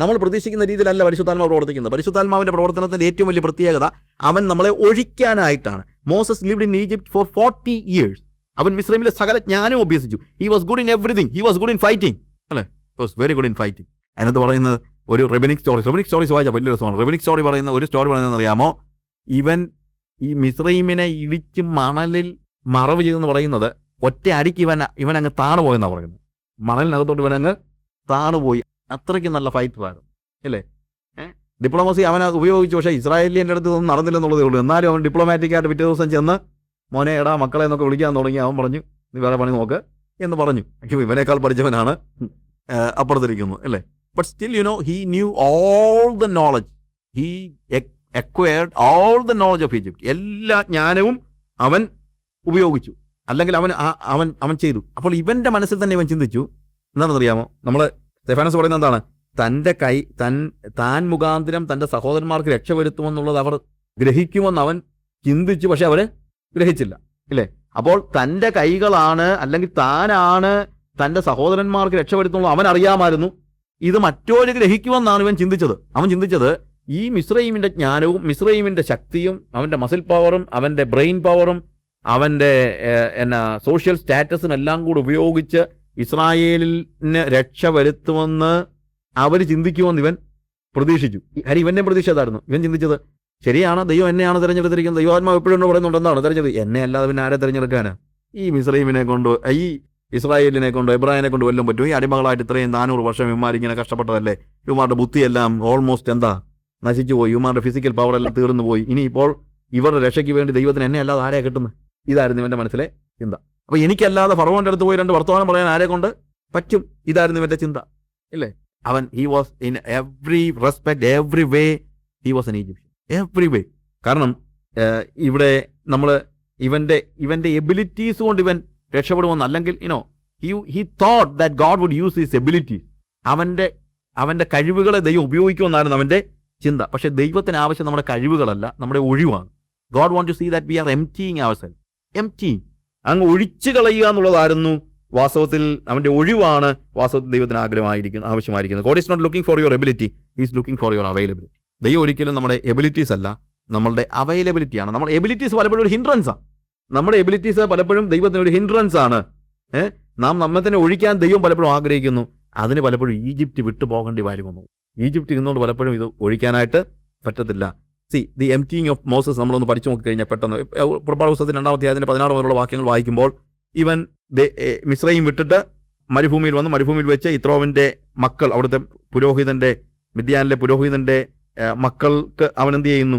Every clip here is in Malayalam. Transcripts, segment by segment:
നമ്മൾ പ്രതീക്ഷിക്കുന്ന രീതിയിലല്ല പരിശുദ്ധാത്മാവ് പ്രവർത്തിക്കുന്നത്. പരിശുദ്ധാത്മാവിന്റെ പ്രവർത്തനത്തിന്റെ ഏറ്റവും വലിയ പ്രത്യേകത അവൻ നമ്മളെ ഒഴിക്കാനായിട്ടാണ്. Moses lived in Egypt for forty years അവൻ മിശ്രമിലെ സകല ജ്ഞാനം അഭ്യസിച്ചു. He was good in everything he was good in fighting അല്ലേ? Was very good in fighting അതിനകത്ത് പറയുന്നത് ഒരു റെബനിക് സ്റ്റോറി റെബനിക് സ്റ്റോറീസ് വായിച്ച വലിയ രസമാണ്. റെബനിക് സ്റ്റോറി പറയുന്ന ഒരു സ്റ്റോറി പറയുന്നത് അറിയാമോ? ഇവൻ ഈ മിസ്രൈമിനെ ഇടിച്ച് മണലിൽ മറവ് ചെയ്തെന്ന് പറയുന്നത് ഒറ്റ അടിക്ക് ഇവൻ ഇവൻ അങ്ങ് താണു പോയെന്നാണ് പറയുന്നത്. മണലിനകത്തോട്ട് ഇവൻ അങ്ങ് താണുപോയി. അത്രയ്ക്ക് നല്ല ഫൈറ്ററായിരുന്നു അല്ലേ? ഡിപ്ലോമസി അവൻ ഉപയോഗിച്ചു പക്ഷേ ഇസ്രായേലിന്റെ അടുത്ത് ഒന്നും നടന്നില്ലെന്നുള്ളതേ ഉള്ളൂ. എന്നാലും അവൻ ഡിപ്ലോമാറ്റിക് ആയിട്ട് പിറ്റേ ദിവസം ചെന്ന് മോനെ എടാ മക്കളെ എന്നൊക്കെ വിളിക്കാൻ തുടങ്ങി. അവൻ പറഞ്ഞു നീ വേറെ പണി നോക്ക് എന്ന് പറഞ്ഞു. ഇവനേക്കാൾ പഠിച്ചവനാണ് അപ്പുറത്തിരിക്കുന്നു അപ്പുറത്തിരിക്കുന്നത് അല്ലേ but still you know he knew all the knowledge he acquired all the knowledge of Egypt എല്ലാ ജ്ഞാനവും അവൻ ഉപയോഗിച്ചു. അല്ലെങ്കിൽ അവൻ അവൻ അവൻ ചെയ്തു. അപ്പോൾ ഇവന്റെ മനസ്സിൽ തന്നെ ഇവൻ ചിന്തിച്ചു. എന്താണെന്നറിയാമോ? നമ്മൾ സ്റ്റെഫാനസ് പറയുന്നത് എന്താണ്? തന്റെ കൈ തൻ താൻ മുഖാന്തരം തന്റെ സഹോദരന്മാർക്ക് രക്ഷപ്പെടുത്തുമെന്നുള്ളത് അവർ ഗ്രഹിക്കുമെന്ന് അവൻ ചിന്തിച്ചു പക്ഷെ അവർ ഗ്രഹിച്ചില്ല. ഇല്ലേ? അപ്പോൾ തന്റെ കൈകളാണ് അല്ലെങ്കിൽ താനാണ് തന്റെ സഹോദരന്മാർക്ക് രക്ഷപ്പെടുത്തുന്നത് അവൻ അറിയാമായിരുന്നു. ഇത് മറ്റൊരു ഗ്രഹിക്കുമെന്നാണ് ഇവൻ ചിന്തിച്ചത്. അവൻ ചിന്തിച്ചത് ഈ മിശ്രൈമിന്റെ ജ്ഞാനവും മിശ്രൈമിന്റെ ശക്തിയും അവന്റെ മസിൽ പവറും അവന്റെ ബ്രെയിൻ പവറും അവന്റെ എന്നാ സോഷ്യൽ സ്റ്റാറ്റസും എല്ലാം കൂടി ഉപയോഗിച്ച് ഇസ്രായേലിന് രക്ഷ വരുത്തുമെന്ന് അവർ ചിന്തിക്കുമെന്ന് ഇവൻ പ്രതീക്ഷിച്ചു. ഹരി ഇവന്റെ പ്രതീക്ഷ അതായിരുന്നു. ഇവൻ ചിന്തിച്ചത് ശരിയാണ് ദൈവം എന്നെയാണ് തിരഞ്ഞെടുത്തിരിക്കുന്നത്. ദൈവാത്മാവ് എപ്പോഴും പറയുന്നുണ്ട്. എന്താണ് തിരഞ്ഞെടുത്ത്? എന്നെ അല്ലാതെ പിന്നെ ആരെ തിരഞ്ഞെടുക്കാൻ ഈ മിസ്രൈമിനെ കൊണ്ട് ഈ ഇസ്രായേലിനെ കൊണ്ട് എബ്രാഹിനെ കൊണ്ട് വല്ലതും പറ്റും ഈ അടിമകളായിട്ട് ഇത്രയും നാനൂറ് വർഷം ഇവന്മാർ ഇങ്ങനെ കഷ്ടപ്പെട്ടതല്ലേ? ഇവന്മാരുടെ ബുദ്ധിയെല്ലാം ഓൾമോസ്റ്റ് എന്താ? നശിച്ചു പോയി. ഇവന്മാരുടെ ഫിസിക്കൽ പവർ എല്ലാം തീർന്നു പോയി. ഇനി ഇപ്പോൾ ഇവരുടെ രക്ഷയ്ക്ക് വേണ്ടി ദൈവത്തിന് എന്നെ അല്ലാതെ ആരെയാണ് കിട്ടുന്നത്? ഇതായിരുന്നു ഇവന്റെ മനസ്സിലെ ചിന്ത. അപ്പൊ എനിക്കല്ലാതെ ഫറവോന്റെ അടുത്ത് പോയി രണ്ട് വർത്തമാനം പറയാൻ ആരെ കൊണ്ട് പറ്റും? ഇതായിരുന്നു ഇവന്റെ ചിന്ത. ഇല്ലേ? അവൻ he was in every respect every way he was an Egyptian every way കാരണം ഇവിടെ നമ്മൾ ഇവന്റെ ഇവന്റെ എബിലിറ്റീസ് കൊണ്ട് ഇവൻ രക്ഷപ്പെടുമെന്ന് അല്ലെങ്കിൽ ഇനോ he he thought that God would use his abilities അവന്റെ അവന്റെ കഴിവുകളെ ദൈവം ഉപയോഗിക്കുമെന്നായിരുന്നു അവന്റെ ചിന്ത. പക്ഷെ ദൈവത്തിന് ആവശ്യം നമ്മുടെ കഴിവുകളല്ല നമ്മുടെ ഒഴിവാണ്. God wants to see that we are emptying our self emptying അങ്ങ് ഒഴിച്ചു കളയുക എന്നുള്ളതായിരുന്നു വാസ്തവത്തിൽ അവന്റെ ഒഴിവാണ് വാസ്തവത്തിൽ ദൈവത്തിന് ആഗ്രഹമായിരിക്കുന്നത് ആവശ്യമായിരിക്കുന്നത്. God is not looking for your ability is looking for your availability ദൈവം ഒരിക്കലും നമ്മുടെ എബിലിറ്റീസ് അല്ല നമ്മളുടെ അവൈലബിലിറ്റിയാണ് നമ്മൾ എബിലിറ്റീസ് പലപ്പോഴും ഒരു ഹിൻഡ്രൻസാണ് നമ്മുടെ എബിലിറ്റീസ് പലപ്പോഴും ദൈവത്തിന് ഒരു ഹിൻഡ്രൻസ് ആണ്. ഏഹ് നാം നമ്മെ തന്നെ ഒഴിക്കാൻ ദൈവം പലപ്പോഴും ആഗ്രഹിക്കുന്നു. അതിന് പലപ്പോഴും ഈജിപ്റ്റ് വിട്ടു പോകേണ്ടി വരുമെന്നു. ഈജിപ്റ്റ് ഇരുന്നുകൊണ്ട് പലപ്പോഴും ഇത് ഒഴിക്കാനായിട്ട് പറ്റത്തില്ല. See the emptying of Moses നമ്മളൊന്ന് പഠിച്ചു നോക്കി കഴിഞ്ഞാൽ പെട്ടെന്ന് പുറപ്പാട് പുസ്തകത്തിൽ രണ്ടാമത്തെ അതിന്റെ പതിനാറ് മുതലുള്ള വാക്യങ്ങൾ വായിക്കുമ്പോൾ ഇവൻ മിശ്രയും വിട്ടിട്ട് മരുഭൂമിയിൽ വന്ന് മരുഭൂമിയിൽ വെച്ച് ഇത്രോവിന്റെ മക്കൾ അവിടുത്തെ പുരോഹിതന്റെ മിദ്യാനിലെ പുരോഹിതന്റെ മക്കൾക്ക് അവൻ എന്ത് ചെയ്യുന്നു?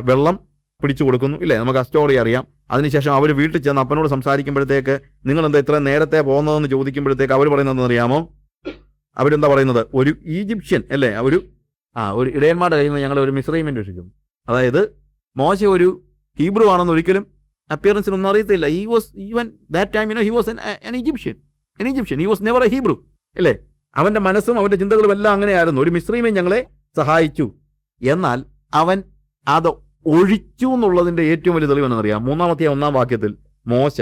വെള്ളം പിടിച്ചു കൊടുക്കുന്നു. ഇല്ലേ? നമുക്ക് ആ സ്റ്റോറി അറിയാം. അതിനുശേഷം അവർ വീട്ടിൽ ചെന്ന് അപ്പനോട് സംസാരിക്കുമ്പോഴത്തേക്ക് നിങ്ങൾ എന്താ ഇത്ര നേരത്തെ പോകുന്നതെന്ന് ചോദിക്കുമ്പോഴത്തേക്ക് അവർ പറയുന്നത് അറിയാമോ? അവരെന്താ പറയുന്നത്? ഒരു ഈജിപ്ഷ്യൻ അല്ലേ? ഒരു ആ ഒരു ഇടയന്മാരുടെ കയ്യിൽ നിന്ന് ഞങ്ങൾ ഒരു മിശ്രീമെന്റ് രക്ഷിക്കും അതായത് മോശ ഒരു ഹീബ്രു ആണെന്ന് ഒരിക്കലും അപ്പിയറൻസിൽ ഒന്നും അറിയത്തില്ല. He was even that time he was Egyptian an Egyptian he was never a Hebrew അല്ലേ? അവന്റെ മനസ്സും അവന്റെ ചിന്തകളും എല്ലാം അങ്ങനെയായിരുന്നു. ഒരു മിസ്രൈമൻ ഞങ്ങളെ സഹായിച്ചു. എന്നാൽ അവൻ അത് ഒഴിച്ചു എന്നുള്ളതിന്റെ ഏറ്റവും വലിയ തെളിവെന്നറിയാം മൂന്നാമത്തെ ഒന്നാം വാക്യത്തിൽ മോശ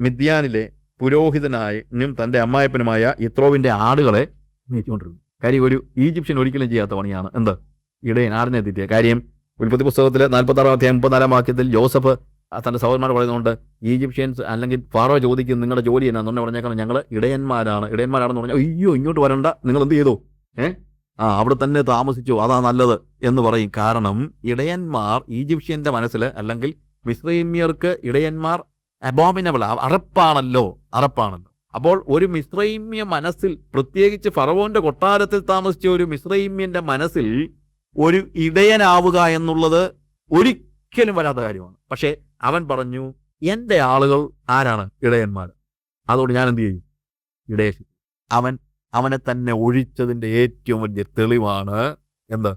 മിദ്യാനിലെ പുരോഹിതനായും തന്റെ അമ്മായപ്പനുമായ ഇത്രോവിന്റെ ആടുകളെ മേയിച്ചുകൊണ്ടിരുന്നു കാര്യം ഒരു ഈജിപ്ഷ്യൻ ഒരിക്കലും ചെയ്യാത്ത പണിയാണ്. എന്ത്? ഇടയൻ ആടിനെ തെറ്റിയ കാര്യം. ഉൽപ്പത്തി പുസ്തകത്തിൽ നാൽപ്പത്തി ആറാം അധ്യായം മുപ്പത്തിനാലാം വാക്യത്തിൽ ജോസഫ് തന്റെ സഹോദരന്മാർ പറയുന്നുണ്ട് ഈജിപ്ഷ്യൻസ് അല്ലെങ്കിൽ ഫാറോ ചോദിക്കും നിങ്ങളുടെ ജോലി എന്നാന്ന് പറഞ്ഞേക്കണം ഞങ്ങൾ ഇടയന്മാരാണ് ഇടയന്മാരാണെന്ന് പറഞ്ഞാൽ അയ്യോ ഇങ്ങോട്ട് വരണ്ട നിങ്ങൾ എന്ത് ചെയ്തു? ഏ? ആ അവിടെ തന്നെ താമസിച്ചു അതാ നല്ലത് എന്ന് പറയും. കാരണം ഇടയന്മാർ ഈജിപ്ഷ്യന്റെ മനസ്സിൽ അല്ലെങ്കിൽ മിസ്രൈമ്യർക്ക് ഇടയന്മാർ അബോമിനബിൾ അറപ്പാണല്ലോ അറപ്പാണല്ലോ. അപ്പോൾ ഒരു മിശ്രൈമ്യ മനസ്സിൽ പ്രത്യേകിച്ച് ഫറവോന്റെ കൊട്ടാരത്തിൽ താമസിച്ച ഒരു മിശ്രൈമ്യന്റെ മനസ്സിൽ ഒരു ഇടയനാവുക എന്നുള്ളത് ഒരിക്കലും വരാത്ത കാര്യമാണ്. പക്ഷേ അവൻ പറഞ്ഞു എന്റെ ആളുകൾ ആരാണ്? ഇടയന്മാർ അതുകൊണ്ട് ഞാൻ എന്ത് ചെയ്യും? ഇടയ അവൻ അവനെ തന്നെ ഒഴിച്ചതിന്റെ ഏറ്റവും വലിയ തെളിവാണ് എന്ത്?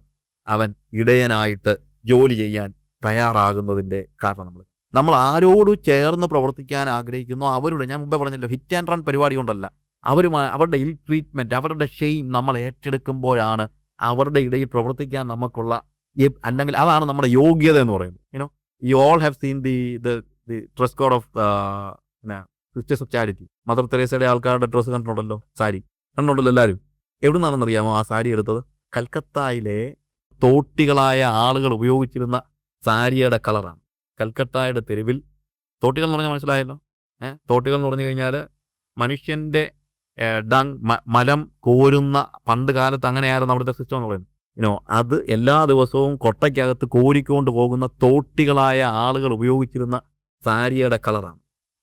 അവൻ ഇടയനായിട്ട് ജോലി ചെയ്യാൻ തയ്യാറാകുന്നതിന്റെ കാരണം നമ്മൾ നമ്മൾ ആരോട് ചേർന്ന് പ്രവർത്തിക്കാൻ ആഗ്രഹിക്കുന്നു. അവരുടെ ഞാൻ മുമ്പേ പറഞ്ഞല്ലോ ഹിറ്റ് ആൻഡ് റൺ പരിപാടി കൊണ്ടല്ല. അവരുമായി അവരുടെ ഇൽ ട്രീറ്റ്മെന്റ് അവരുടെ ഷെയിം നമ്മൾ ഏറ്റെടുക്കുമ്പോഴാണ് അവരുടെ ഇടയിൽ പ്രവർത്തിക്കാൻ നമുക്കുള്ള അല്ലെങ്കിൽ അതാണ് നമ്മുടെ യോഗ്യത എന്ന് പറയുന്നത്. You know you all have seen the the dress code of Sisters of Charity Mother തെരേസയുടെ ആൾക്കാരുടെ ഡ്രസ്സ് കണ്ടിട്ടുണ്ടല്ലോ സാരി. കണ്ടിട്ടുണ്ടല്ലോ എല്ലാവരും. എവിടെ നിന്നാണെന്നറിയാമോ ആ സാരി എടുത്തത്? കൽക്കത്തയിലെ തോട്ടികളായ ആളുകൾ ഉപയോഗിച്ചിരുന്ന സാരിയുടെ കളറാണ് കൽക്കത്തയുടെ തെരുവിൽ തോട്ടികൾ എന്ന് പറഞ്ഞാൽ മനസ്സിലായല്ലോ? ഏഹ് തോട്ടികൾ എന്ന് പറഞ്ഞു കഴിഞ്ഞാൽ മനുഷ്യന്റെ ഡങ് മലം കോരുന്ന പണ്ട് കാലത്ത് അങ്ങനെയായിരുന്നു അവിടുത്തെ സിസ്റ്റം എന്ന് പറയുന്നത്. ഇനോ അത് എല്ലാ ദിവസവും കൊട്ടയ്ക്കകത്ത് കോരിക്കൊണ്ട് പോകുന്ന തോട്ടികളായ ആളുകൾ ഉപയോഗിച്ചിരുന്ന സാരിയുടെ കളറാണ്.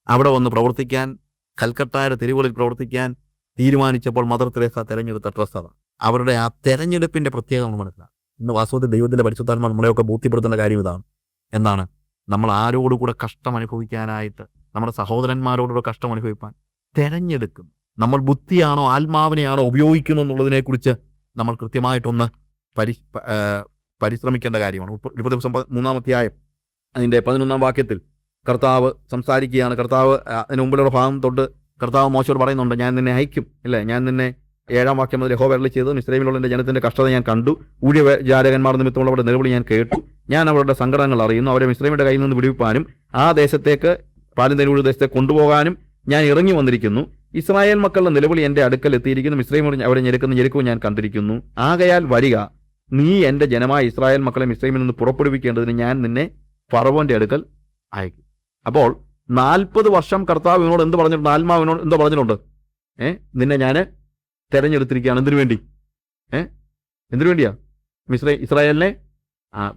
അവിടെ വന്ന് പ്രവർത്തിക്കാൻ കൽക്കട്ടയുടെ തെരുവുകളിൽ പ്രവർത്തിക്കാൻ തീരുമാനിച്ചപ്പോൾ മദർ തെരേസ തെരഞ്ഞെടുത്ത ഡ്രസ്സ് അതാണ് അവരുടെ ആ തെരഞ്ഞെടുപ്പിന്റെ പ്രത്യേകത നമ്മൾ മനസ്സിലാക്കും ഇന്ന് വാസ്തവത്തിൽ ദൈവത്തിന്റെ പരിശുദ്ധാത്മ നമ്മളെയൊക്കെ ബോധ്യപ്പെടുത്തേണ്ട കാര്യം ഇതാണ്. എന്താണ്? നമ്മൾ ആരോടുകൂടെ കഷ്ടം അനുഭവിക്കാനായിട്ട് നമ്മുടെ സഹോദരന്മാരോടുകൂടെ കഷ്ടം അനുഭവിപ്പാൻ തിരഞ്ഞെടുക്കും നമ്മൾ ബുദ്ധിയാണോ ആത്മാവിനെയാണോ ഉപയോഗിക്കുന്നു എന്നുള്ളതിനെക്കുറിച്ച് നമ്മൾ കൃത്യമായിട്ടൊന്ന് പരി പരിശ്രമിക്കേണ്ട കാര്യമാണ്. ഇരുപത് ദിവസം മൂന്നാം അധ്യായം അതിന്റെ പതിനൊന്നാം വാക്യത്തിൽ കർത്താവ് സംസാരിക്കുകയാണ്. കർത്താവ് അതിന് മുമ്പിലുള്ള ഭാഗം തൊട്ട് കർത്താവ് മോശോട് പറയുന്നുണ്ട് ഞാൻ നിന്നെ അയക്കും. ഇല്ലേ? ഞാൻ നിന്നെ ഏഴാം വാക്യം മുതൽ ഹോ അരുളി ചെയ്തു ഇസ്രൈമിലുള്ള ജനത്തിന്റെ കഷ്ടത ഞാൻ കണ്ടു. ഊഴിയ ജാരകന്മാർ നിമിത്തമുള്ളവരുടെ നിലവിളി ഞാൻ കേട്ടു. ഞാൻ അവരുടെ സങ്കടങ്ങൾ അറിയുന്നു. അവരെ മിശ്രമിയുടെ കയ്യിൽ നിന്ന് വിടുവിപ്പാനും ആ ദേശത്തേക്ക് പാലും തെരുവുള്ള ദേശത്തെ കൊണ്ടുപോകാനും ഞാൻ ഇറങ്ങി വന്നിരിക്കുന്നു. ഇസ്രായേൽ മക്കളുടെ നിലവിളി എന്റെ അടുക്കൽ എത്തിയിരിക്കുന്നു. മിശ്രൈം അവരെ ഞെരുക്കുന്ന ഞെരുക്കവും ഞാൻ കണ്ടിരിക്കുന്നു. ആകയാൽ വരിക. നീ എന്റെ ജനമായ ഇസ്രായേൽ മക്കളെ മിശ്രൈമിൽ നിന്ന് പുറപ്പെടുവിക്കേണ്ടതിന് ഞാൻ നിന്നെ ഫറവോന്റെ അടുക്കൽ അയക്കും. അപ്പോൾ നാൽപ്പത് വർഷം കർത്താവിനോട് എന്ത് പറഞ്ഞിട്ടുണ്ട്? ആത്മാവിനോട് എന്തോ പറഞ്ഞിട്ടുണ്ട്? ഏഹ് നിന്നെ ഞാൻ തെരഞ്ഞെടുത്തിരിക്കുകയാണ്. എന്തിനു വേണ്ടി? ഏ? എന്തിനു വേണ്ടിയാ? മിശ്ര ഇസ്രായേലിനെ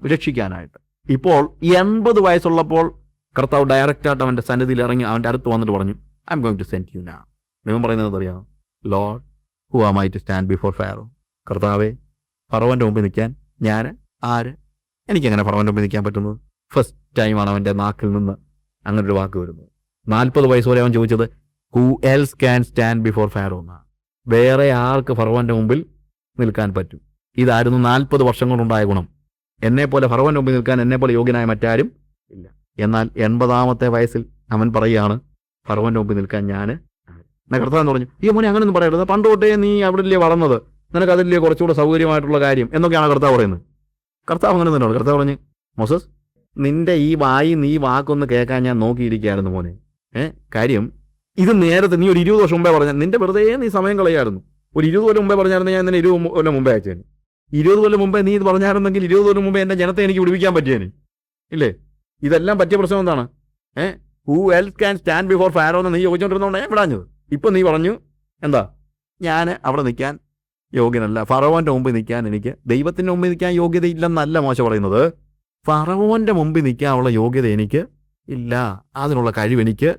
രക്ഷിക്കാനായിട്ട് ഇപ്പോൾ എൺപത് വയസ്സുള്ളപ്പോൾ കർത്താവ് ഡയറക്റ്റായിട്ട് അവന്റെ സന്നിധിയിൽ ഇറങ്ങി അവന്റെ അടുത്ത് വന്നിട്ട് പറഞ്ഞു I am going to send you നാ ദൈവം പറയുന്നത് അറിയാം Lord who am I to stand before Pharaoh കർത്താവെ ഫറവന്റെ മുമ്പിൽ നിൽക്കാൻ ഞാൻ ആര്? എനിക്കങ്ങനെ ഫറവന്റെ മുമ്പിൽ നിൽക്കാൻ പറ്റുന്നത് ഫസ്റ്റ് ടൈമാണ് അവന്റെ നാക്കിൽ നിന്ന് അങ്ങനെ ഒരു വാക്ക് വരുന്നത്. നാൽപ്പത് വയസ്സ് വരെ അവൻ ചോദിച്ചത് who else can stand before Pharaoh എന്നാണ് വേറെ ആർക്ക് ഫറവന്റെ മുമ്പിൽ നിൽക്കാൻ പറ്റും? ഇതായിരുന്നു നാൽപ്പത് വർഷം കൊണ്ടുണ്ടായ ഗുണം. എന്നെ പോലെ ഫറവന്റെ മുമ്പിൽ നിൽക്കാൻ എന്നെ പോലെ യോഗ്യനായ മറ്റാരും ഇല്ല. എന്നാൽ എൺപതാമത്തെ വയസ്സിൽ അവൻ പറയുകയാണ് ഫറവന്റെ മുമ്പിൽ നിൽക്കാൻ ഞാൻ എന്നാ കർത്താവ് പറഞ്ഞു ഈ മോനെ അങ്ങനെയൊന്നും പറയരുത്. പണ്ട് തൊട്ടേ നീ അവിടെ ഇല്ലേ വളർന്നത്? നിനക്ക് അതില്ലേ കുറച്ചുകൂടെ സൗകര്യമായിട്ടുള്ള കാര്യം? എന്നൊക്കെയാണ് കർത്താവ് പറയുന്നത്. കർത്താവ് അങ്ങനെ തന്നെയാണ്. കർത്താവ് പറഞ്ഞു മോസസ് നിന്റെ ഈ വായി നീ വാക്കൊന്ന് കേൾക്കാൻ ഞാൻ നോക്കിയിരിക്കുകയായിരുന്നു മോനെ. ഏഹ് കാര്യം ഇത് നേരത്തെ നീ ഒരു ഇരുപത് വർഷം മുമ്പേ പറഞ്ഞ നിന്റെ വെറുതെ നീ സമയം കളയായിരുന്നു. ഒരു ഇരുപത് കൊല്ലം മുമ്പേ പറഞ്ഞായിരുന്നു ഞാൻ നിന്നെ ഇരുപത് കൊല്ലം മുമ്പേ അയച്ചേന്. ഇരുപത് കൊല്ലം മുമ്പേ നീ ഇത് പറഞ്ഞായിരുന്നെങ്കിൽ ഇരുപത് കൊല്ലം മുമ്പേ എന്റെ ജനത്തെ എനിക്ക് വിടുവിക്കാൻ പറ്റിയേനെ. ഇല്ലേ? ഇതെല്ലാം പറ്റിയ പ്രശ്നം എന്താണ്? Eh who else can stand before Pharaoh എന്ന് നീ ചോദിച്ചോണ്ടിരുന്നോണ്ട് ഞാൻ വിടാഞ്ഞത്. ഇപ്പൊ നീ പറഞ്ഞു എന്താ? ഞാൻ അവിടെ നിൽക്കാൻ യോഗ്യനല്ല. ഫറവോന്റെ മുമ്പിൽ നിൽക്കാൻ എനിക്ക് ദൈവത്തിന്റെ മുമ്പിൽ നിൽക്കാൻ യോഗ്യതയില്ലെന്നല്ല മോശം പറയുന്നത്. ഫറവോന്റെ മുമ്പിൽ നിൽക്കാനുള്ള യോഗ്യത എനിക്ക് ഇല്ല. അതിനുള്ള കഴിവ് എനിക്ക്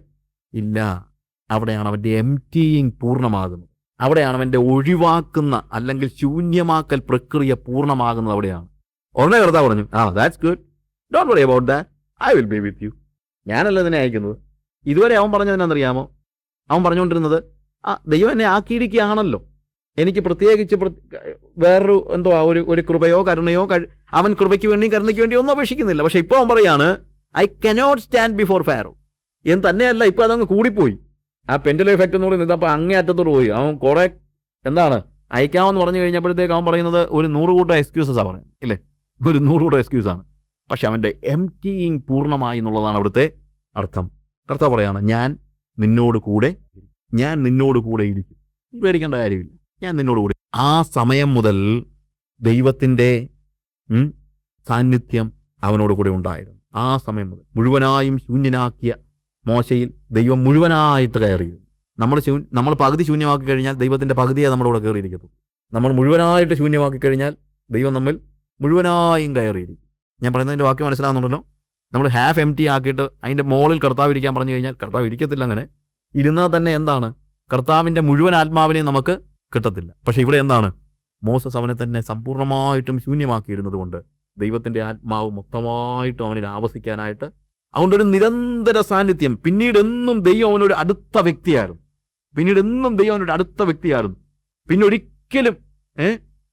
ഇല്ല. അവിടെയാണ് അവന്റെ എം ടിയിങ് പൂർണമാകുന്നത്. അവിടെയാണ് അവന്റെ ഒഴിവാക്കുന്ന അല്ലെങ്കിൽ ശൂന്യമാക്കൽ പ്രക്രിയ പൂർണമാകുന്നത് അവിടെയാണ്. ഉടനെ കർത്താവ് പറഞ്ഞു ആ that's good don't worry about that I will be with you ഞാനല്ല ഇതിനെ അയക്കുന്നത്. ഇതുവരെ അവൻ പറഞ്ഞതെന്നറിയാമോ അവൻ പറഞ്ഞുകൊണ്ടിരുന്നത് ആ ദൈവം എന്നെ ആക്കിയിരിക്കുകയാണല്ലോ. എനിക്ക് പ്രത്യേകിച്ച് പ്ര- വേറൊരു എന്തോ ഒരു ഒരു കൃപയോ കരുണയോ അവൻ കൃപയ്ക്ക് വേണ്ടിയും കരുണയ്ക്ക് വേണ്ടിയും ഒന്നും അപേക്ഷിക്കുന്നില്ല. പക്ഷെ ഇപ്പോൾ അവൻ പറയാണ് I cannot stand before Pharaoh എന്ന് തന്നെയല്ല ഇപ്പൊ അതങ്ങ് കൂടിപ്പോയി. ആ പെൻഡലോ എഫക്റ്റ് എന്ന് പറയുന്നത് അപ്പോൾ അങ്ങേ അറ്റത്തോട് പോയി. അവൻ കുറെ എന്താണ് അയക്കാമെന്ന് പറഞ്ഞു കഴിഞ്ഞപ്പോഴത്തേക്ക് അവൻ പറയുന്നത് ഒരു നൂറ് കൂട്ടം എക്സ്ക്യൂസസ് ആണ് പറയുന്നത്. ഇല്ലേ? ഒരു നൂറ് കൂട്ടം എക്സ്ക്യൂസാണ് പക്ഷെ അവന്റെ എം ടീയിങ് പൂർണമായി എന്നുള്ളതാണ് അവിടുത്തെ അർത്ഥം. കർത്താവ് പറയാണ് ഞാൻ നിന്നോട് കൂടെ ഞാൻ നിന്നോട് കൂടെ ഇരിക്കും. പേടിക്കേണ്ട കാര്യമില്ല. ഞാൻ നിന്നോട് കൂടെ ആ സമയം മുതൽ ദൈവത്തിന്റെ സാന്നിധ്യം അവനോട് കൂടെ ഉണ്ടായിരുന്നു. ആ സമയം മുതൽ മുഴുവനായും ശൂന്യനാക്കിയ മോശയിൽ ദൈവം മുഴുവനായിട്ട് കയറിയിരുന്നു നമ്മൾ ശൂ നമ്മൾ പകുതി ശൂന്യമാക്കി കഴിഞ്ഞാൽ ദൈവത്തിന്റെ പകുതിയെ നമ്മുടെ കൂടെ കയറിയിരിക്കത്തുള്ളൂ. നമ്മൾ മുഴുവനായിട്ട് ശൂന്യമാക്കി കഴിഞ്ഞാൽ ദൈവം നമ്മൾ മുഴുവനായും കയറിയിരിക്കും. ഞാൻ പറയുന്നതിന്റെ വാക്യം മനസ്സിലാകുന്നുണ്ടല്ലോ? നമ്മൾ ഹാഫ് എം ടി ആക്കിയിട്ട് അതിന്റെ മോളിൽ കർത്താവ് ഇരിക്കാൻ പറഞ്ഞു കഴിഞ്ഞാൽ കർത്താവ് ഇരിക്കത്തില്ല അങ്ങനെ. ഇരുന്നാൽ തന്നെ എന്താണ്? കർത്താവിന്റെ മുഴുവൻ ആത്മാവിനെയും നമുക്ക് കിട്ടത്തില്ല. പക്ഷേ ഇവിടെ എന്താണ്? മോസസ് അവനെ തന്നെ സമ്പൂർണമായിട്ടും ശൂന്യമാക്കിയിരുന്നത് കൊണ്ട് ദൈവത്തിന്റെ ആത്മാവ് മൊത്തമായിട്ടും അവനിൽ ആവസിക്കാനായിട്ട് അതുകൊണ്ട് ഒരു നിരന്തര സാന്നിധ്യം. പിന്നീട് എന്നും ദൈവം അവനൊരു അടുത്ത വ്യക്തിയായിരുന്നു പിന്നീട് എന്നും ദൈവം അവനൊരു അടുത്ത വ്യക്തിയായിരുന്നു പിന്നെ ഒരിക്കലും ഏ?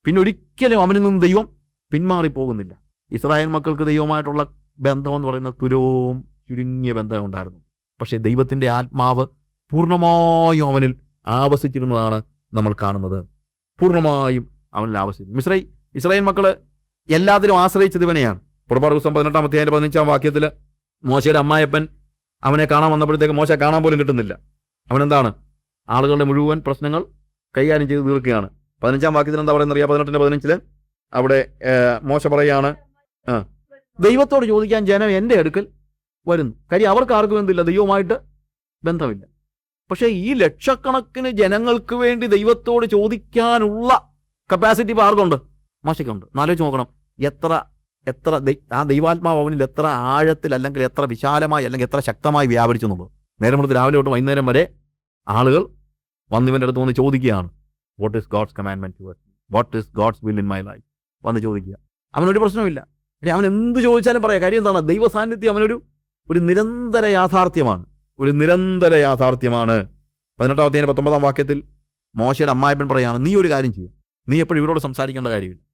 പിന്നെ ഒരിക്കലും അവനിൽ നിന്നും ദൈവം പിന്മാറി പോകുന്നില്ല ഇസ്രായേൽ മക്കൾക്ക് ദൈവമായിട്ടുള്ള ബന്ധം എന്ന് പറയുന്ന തുരവും ചുരുങ്ങിയ ബന്ധം ഉണ്ടായിരുന്നു. പക്ഷേ ദൈവത്തിന്റെ ആത്മാവ് പൂർണമായും അവനിൽ ആവസിച്ചിരുന്നതാണ് നമ്മൾ കാണുന്നത്. പൂർണമായും അവനിൽ ആവശ്യം മിശ്രൈ ഇസ്രായേൽ മക്കൾ എല്ലാത്തിലും ആശ്രയിച്ചത് ഇവനെയാണ് പുറപ്പാട് ദിവസം പതിനെട്ടാം അധ്യായം പതിനഞ്ചാം വാക്യത്തിൽ മോശയുടെ അമ്മായപ്പൻ അവനെ കാണാൻ വന്നപ്പോഴത്തേക്ക് മോശ കാണാൻ പോലും കിട്ടുന്നില്ല. അവനെന്താണ്? ആളുകളുടെ മുഴുവൻ പ്രശ്നങ്ങൾ കൈകാര്യം ചെയ്ത് തീർക്കുകയാണ്. പതിനഞ്ചാം വാക്യത്തിൽ എന്താ പറയുന്നത്? അറിയാം പതിനെട്ടിന്റെ പതിനഞ്ചിൽ അവിടെ മോശ പറയാണ് ദൈവത്തോട് ചോദിക്കാൻ ജനം എന്റെ അടുക്കൽ വരുന്നു. കാര്യം അവർക്ക് ആർക്കും എന്തില്ല? ദൈവവുമായിട്ട് ബന്ധമില്ല. പക്ഷേ ഈ ലക്ഷക്കണക്കിന് ജനങ്ങൾക്ക് വേണ്ടി ദൈവത്തോട് ചോദിക്കാനുള്ള കപ്പാസിറ്റി ഇപ്പോൾ ആർക്കുണ്ട്? മോശയ്ക്കുണ്ട് നാലോചിച്ച് നോക്കണം. എത്ര എത്ര ആ ദൈവാത്മാവ് അവനിൽ എത്ര ആഴത്തിൽ അല്ലെങ്കിൽ എത്ര വിശാലമായി അല്ലെങ്കിൽ എത്ര ശക്തമായി വ്യാപരിച്ചു എന്നുള്ളത്. നേരം മുതൽ രാവിലെ തൊട്ട് വൈകുന്നേരം വരെ ആളുകൾ വന്നിവന്റെ അടുത്ത് വന്ന് ചോദിക്കുകയാണ്. What is God's commandment to what is God's will in my life വന്ന് ചോദിക്കുക. അവനൊരു പ്രശ്നമില്ല പക്ഷേ അവൻ എന്ത് ചോദിച്ചാലും പറയാം. കാര്യം എന്താണ്? ദൈവ സാന്നിധ്യം അവനൊരു ഒരു നിരന്തര യാഥാർത്ഥ്യമാണ്. ഒരു നിരന്തര യാഥാർത്ഥ്യമാണ്. പതിനെട്ടാം അധ്യായം പത്തൊമ്പതാം വാക്യത്തിൽ മോശയുടെ അമ്മായപ്പൻ പറയാണ് നീ ഒരു കാര്യം ചെയ്യും. നീ എപ്പോഴും ഇവരോട് സംസാരിക്കേണ്ട കാര്യമില്ല?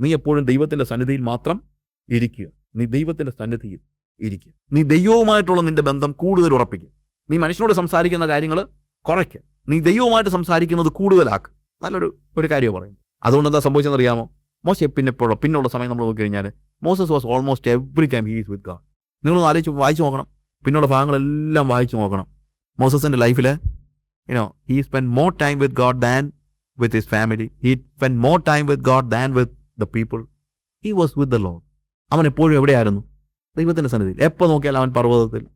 നീ എപ്പോഴും ദൈവത്തിന്റെ സന്നിധിയിൽ മാത്രം ഇരിക്കുക. നീ ദൈവത്തിന്റെ സന്നിധിയിൽ ഇരിക്കുക. നീ ദൈവവുമായിട്ടുള്ള നിന്റെ ബന്ധം കൂടുതൽ ഉറപ്പിക്കുക. നീ മനുഷ്യനോട് സംസാരിക്കുന്ന കാര്യങ്ങൾ കുറയ്ക്കുക. നീ ദൈവവുമായിട്ട് സംസാരിക്കുന്നത് കൂടുതലാക്കുക. നല്ലൊരു ഒരു കാര്യം പറയും അതുകൊണ്ട് എന്താ സംഭവിച്ചതെന്ന് അറിയാമോ? മോശ പിന്നെ പിന്നുള്ള സമയം നമ്മൾ നോക്കി കഴിഞ്ഞാൽ Moses was almost every time he's with God നിങ്ങളൊന്ന് ആലോചിച്ച് വായിച്ചു നോക്കണം. പിന്നുള്ള ഭാഗങ്ങളെല്ലാം വായിച്ചു നോക്കണം. മോസസിന്റെ ലൈഫിൽ you know he spend more time with God than with his family he spend more time with God than with the people he was with the Lord അവൻ എപ്പോഴും എവിടെയായിരുന്നു? ദൈവത്തിന്റെ സന്നിധിയിൽ. എപ്പോൾ നോക്കിയാലും അവൻ പർവതത്തിൽ.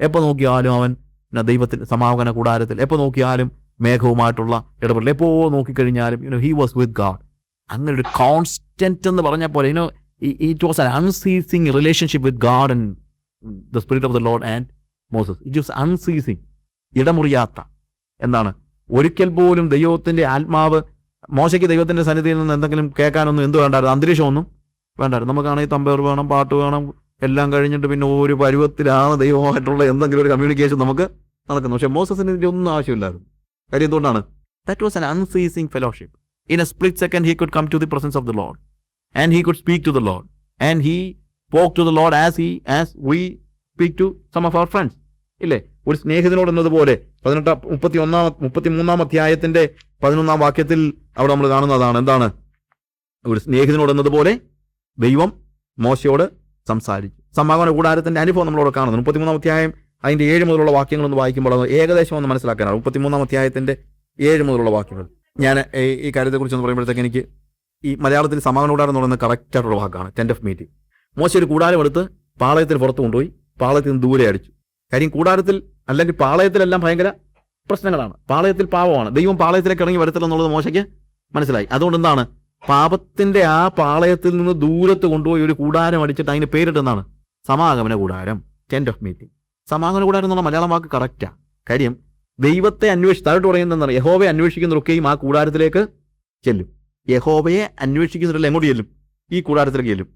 എപ്പോൾ നോക്കിയാലും അവൻ പിന്നെ ദൈവത്തിന്റെ സമാപന കൂടാരത്തിൽ. എപ്പോൾ നോക്കിയാലും മേഘവുമായിട്ടുള്ള ഇടപെടൽ. എപ്പോൾ നോക്കിക്കഴിഞ്ഞാലും you know he was with God അങ്ങനെ ഒരു കോൺസ്റ്റന്റ് എന്ന് പറഞ്ഞ പോലെ you know it was an unceasing relationship with God and the spirit of the Lord and Moses it was unceasing ഇടമുറിയാത്ത. എന്താണ്? ഒരിക്കൽ പോലും ദൈവത്തിന്റെ ആത്മാവ് മോശയ്ക്ക് ദൈവത്തിന്റെ സന്നിധിയിൽ നിന്ന് എന്തെങ്കിലും കേൾക്കാനൊന്നും എന്ത് വേണ്ടായിരുന്നു? അന്തരീക്ഷമൊന്നും വേണ്ടായിരുന്നു. നമുക്കാണെങ്കിൽ തമ്പേർ വേണം പാട്ട് വേണം എല്ലാം കഴിഞ്ഞിട്ട് പിന്നെ ഒരു പരുവത്തിലാണ് ദൈവമായിട്ടുള്ള എന്തെങ്കിലും ഒരു കമ്മ്യൂണിക്കേഷൻ നമുക്ക് നടക്കുന്നു പക്ഷേ മോസസിന് ഇതിന്റെ ഒന്നും ആവശ്യമില്ലായിരുന്നു. കാര്യം എന്തുകൊണ്ടാണ്? That was an unceasing fellowship in a split second he could come to the presence of the Lord and he could speak to the Lord and he spoke to the Lord as he as we speak to some of our friends ഇല്ലേ? ഒരു സ്നേഹിതനോട് എന്നതുപോലെ പതിനെട്ടാം മുപ്പത്തി ഒന്നാം മുപ്പത്തി മൂന്നാം അധ്യായത്തിന്റെ പതിനൊന്നാം വാക്യത്തിൽ അവിടെ നമ്മൾ കാണുന്നതാണ്. എന്താണ്? ഒരു സ്നേഹിതനോട് എന്നതുപോലെ ദൈവം മോശയോട് സംസാരിച്ചു. സമാഗമന കൂടാരത്തിന്റെ അനുഭവം നമ്മളോട് കാണുന്നു. മുപ്പത്തിമൂന്നാം അധ്യായം അതിന്റെ ഏഴ് മുതലുള്ള വാക്യങ്ങൾ ഒന്ന് വായിക്കുമ്പോൾ ഏകദേശം ഒന്ന് മനസ്സിലാക്കാനാണ്. മുപ്പത്തിമൂന്നാം അധ്യായത്തിന്റെ ഏഴ് മുതലുള്ള വാക്യങ്ങൾ. ഞാൻ ഈ- കാര്യത്തെക്കുറിച്ച് ഒന്ന് പറയുമ്പോഴത്തേക്ക് എനിക്ക് ഈ മലയാളത്തിൽ സമാഗമന കൂടാരം എന്ന് പറയുന്നത് കറക്റ്റായിട്ടുള്ള വാക്കാണ്. ടെന്റ് ഓഫ് മീറ്റിംഗ് മോശ ഒരു കൂടാരം എടുത്ത് പാളയത്തിന് പുറത്ത് കൊണ്ടുപോയി. പാളയത്തിൽ നിന്ന് ദൂരെ അടിച്ചു. കാര്യം കൂടാരത്തിൽ അല്ലെങ്കിൽ പാളയത്തിലെല്ലാം ഭയങ്കര പ്രശ്നങ്ങളാണ്. പാളയത്തിൽ പാപമാണ് ദൈവം പാളയത്തിലേക്ക് ഇറങ്ങി വരത്തില്ല എന്നുള്ളത് മോശയ്ക്ക് മനസ്സിലായി. അതുകൊണ്ട് എന്താണ്? പാപത്തിന്റെ ആ പാളയത്തിൽ നിന്ന് ദൂരത്ത് കൊണ്ടുപോയി ഒരു കൂടാരം അടിച്ചിട്ട് അതിന് പേരിട്ടെന്നാണ് സമാഗമന കൂടാരം ടെന്റ് ഓഫ് മീറ്റിംഗ് സമാഗമന കൂടാരം എന്നുള്ള മലയാളം വാക്ക് കറക്റ്റാ കാര്യം ദൈവത്തെ അന്വേഷിച്ച് താഴോട്ട് പറയുന്നത് എന്താണ്? യഹോവയെ അന്വേഷിക്കുന്നവരൊക്കെയും ആ കൂടാരത്തിലേക്ക് ചെല്ലും. യഹോവയെ അന്വേഷിക്കുന്നവരെല്ലാം എങ്ങോട്ട് ചെല്ലും? ഈ കൂടാരത്തിലേക്ക് ചെല്ലും.